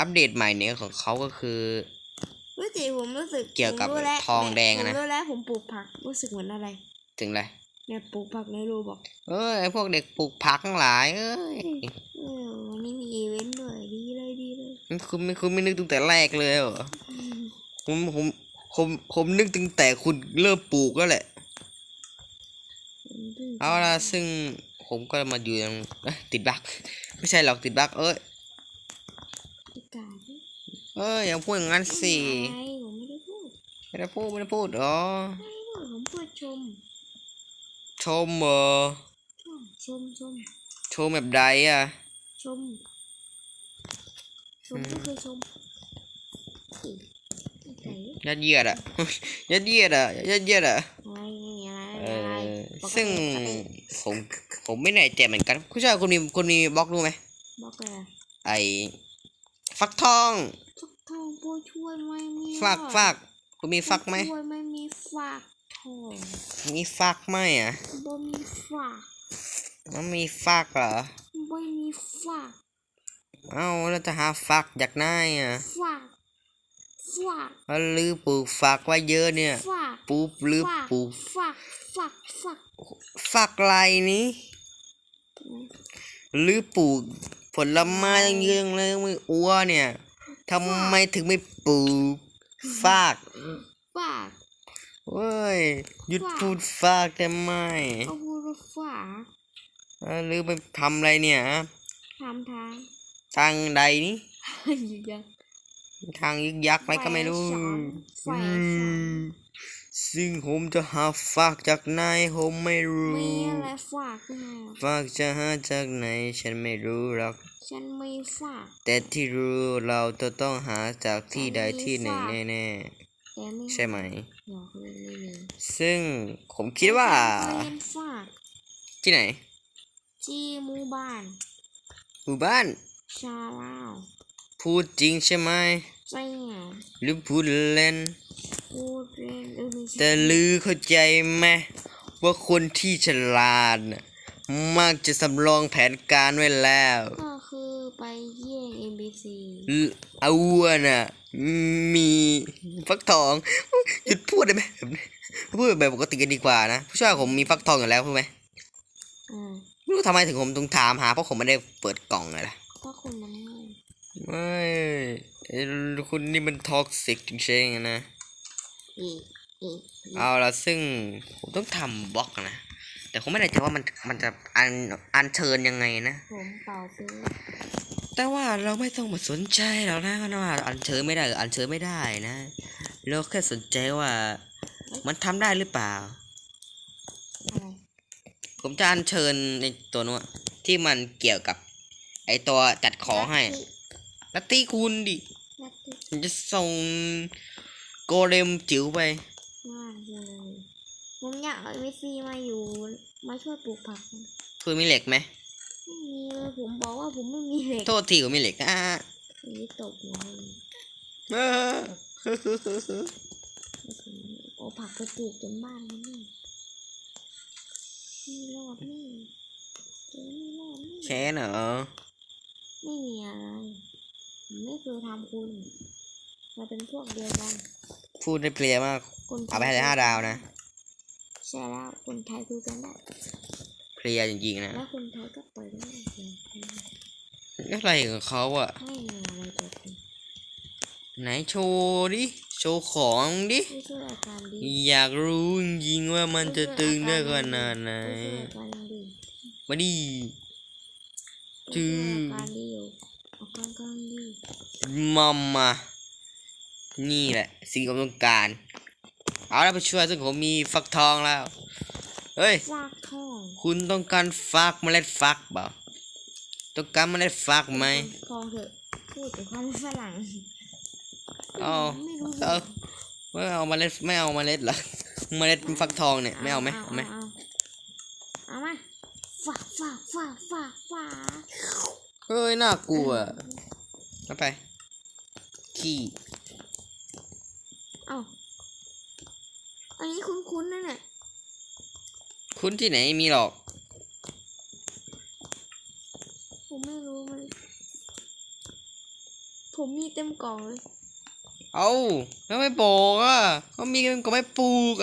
อัปเดตใหม่เนี่ยของเขาก็คือรู้จิผมรู้สึกเกี่ยวกับผมรู้แล้วทองแดงอะนะ ผมรู้แล้วผมปลูกผักรู้สึกเหมือนอะไร ถึงอะไรเนี่ยปลูกผักในรูบอกเอ้ยไอ้พวกเด็กปลูกผักทั้งหลายเอ้ยเออวันนี้มีอีเวนต์ด้วยดีเลยดีเลยมันคุณไม่คุณไม่นึกตั้งแต่แรกเลยเหรออืมผมผมผมผมนึกตั้งแต่คุณเริ่มปลูกแล้วแหละ ผมพิ่งเอาละซึ่งผมก็มาอยู่ยังเอ้ยติดบั๊กไม่ใช่หรอกติดบั๊กเอ้ยประกาศดิ เอ้ยอย่าพูดอย่างนั้นสิไม่เป็นไรผมไม่ได้พูดไม่ได้พูดไม่ได้พูดอ๋อไม่ได้พูดผมพูดชม ชมเหรอชมชมชมแบบใดอะ ชม ชมก็คือชมอุ๊ยไก่ยัดเยียดอะยัดเยียดอะยัดเยียดอะอะไรไม่มีอะไรเอไม่มีอะไรอปกติซึ่งปกติผมผมไม่แน่ใจเหมือนกันคุณชายคุณมีคุณมีบล็อกรู้ไหมบอกเลยไอฟักทองฟั กทองผู้ช่วยไม่มีฟักหรอฟักคุณมีฟักไหมผู้ช่วยไม่มีฟักทองมีฟักไหมอะบ่มีฟักมันมีฟักเหรอบ่มีฟักเอ้าแล้วจะหาฟักจากไหนอะฟักฟักแล้วลือปลูกฟักไว้เยอะเนี่ยฟักปลูกลือฟักปลูกฟักฟักฟักฟักไรนี้หรือปลูกผลไม้ตั้งเยอะเลยมืออ้วเนี่ย ทำไมถึงไม่ปลูกฟักฟักเว้ยหยุดฟักพูดฟักได้ไหมเขาพูดว่าฟักเอ้าหรือไปทำอะไรเนี่ยทำทางทางใดนี่อยู่ยังทางยึกยักอะไรก็ไม่รู้ ไฟฉายไฟฉาย อืม ซึ่งผมจะหาฟักจากไหนผมไม่รู้มีอะไรฟักไงฟักจะหาจากไหน ฉันไม่รู้หรอก ฉันไม่ฟักแต่ที่รู้เราจะต้องหาจากที่ใดที่หนึ่งแน่แต่ไม่ๆใช่ไหมหยอกเล่นไม่มีซึ่งผมคิดว่าฉันเคยเห็นฟักที่ไหน ที่หมู่บ้านหมู่บ้าน ชาลาว พูดจริงใช่ไหมใช่ไงหรือพูดเล่น พูดเล่นเออไม่ใช่แต่ลือเข้าใจไหมว่าคนที่ฉลาดน่ะมักจะสำรองแผนการไว้แล้วก็คือไปเยี่ยง NBC เอาวัวน่ะ มีฟักทอง หยุดพูดได้ไหมแบบนี้พูดแบบปกติกันดีกว่านะผู้ช่วยผมมีฟักทองอยู่แล้วใช่ไหมอ่าไม่รู้ทำไมถึงผมต้องถามหาเพราะผมไม่ได้เปิดกล่องเลยล่ะเพราะคนนั้นง่ายไม่ไอ้คุณนี่มันท็อกซิกจริงๆอะนะอีกอีก เอาละซึ่งผมต้องทำบล็อกนะ แต่ผมไม่แน่ใจว่ามันมันจะอันอันเชิญยังไงนะ ผมเป่าซื้อแต่ว่าเราไม่ต้องมาสนใจหรอกนะว่าอันเชิญไม่ได้หรืออันเชิญไม่ได้นะ เราแค่สนใจว่า มันทำได้หรือเปล่าอะไรผมจะอัญเชิญในตัวนู้นที่มันเกี่ยวกับ ไอตัวจัดของให้ลัตตี้คุณดิลัทธิผมจะส่ง โกเลมจิ๋วไปมากเลยผมอยากเอา NBC มาอยู่มาช่วยปลูกผักนะคุณมีเหล็กไหมไม่มีเลยผมบอกว่าผมไม่มีเหล็กโทษทีผมมีเหล็กอะนี่ตกหัวเลยเออเอาผักไปปลูกจนบ้านแล้วนี่ไม่รอดนี่เจ๊ไม่รอดนี่แค่เหรอไม่มีอะไรผมไม่เคยทำคุณเราเป็นพวกเดียวกัน พูดได้เพลียมาก คนไทยเอาไปให้เลยห้าดาวนะ ใช่แล้วคนไทยคุยกันได้เพลียจริงๆนะแล้วคนไทยก็เปิดได้เดียวกันอะไรของเขาอะไม่มีอะไรเกิดขึ้นไหนโชว์ดิ โชว์ของดิ ไม่ช่วยอาการดีอยากรู้จริงๆว่ามันจะตึงได้ขนาดไหน ไม่ช่วยอาการดีมาดิ ไม่ช่วยอาการดีอยู่อาการกำลังดีมัมมา นี่แหละ สิ่งที่ผมต้องการ เอาแล้วไปช่วยซึ่งผมมีฟักทองแล้ว เฮ้ย ฟากทองคุณต้องการฟักเมล็ดฟักเปล่าต้องการเมล็ดฟักไหม ทองเถอะพูดแต่ความฝรั่งเอาไม่รู้เอาไม่เอาเมล็ดไม่เอาเมล็ดเหรอเมล็ดฟักทองเนี่ยไม่เอาไหมเอาไหมเอาเอามาฝากฝากฝากฝากฝากเฮ้ยน่ากลัวเอาไปขี้เอาอันนี้คุ้นๆนั่นแหละคุณที่ไหนมีหรอกผมไม่รู้มันผผมมีเต็มกล่องเลย เอาแล้วไม่บอกอะเขามีกันก็ไม่ปลูกอะ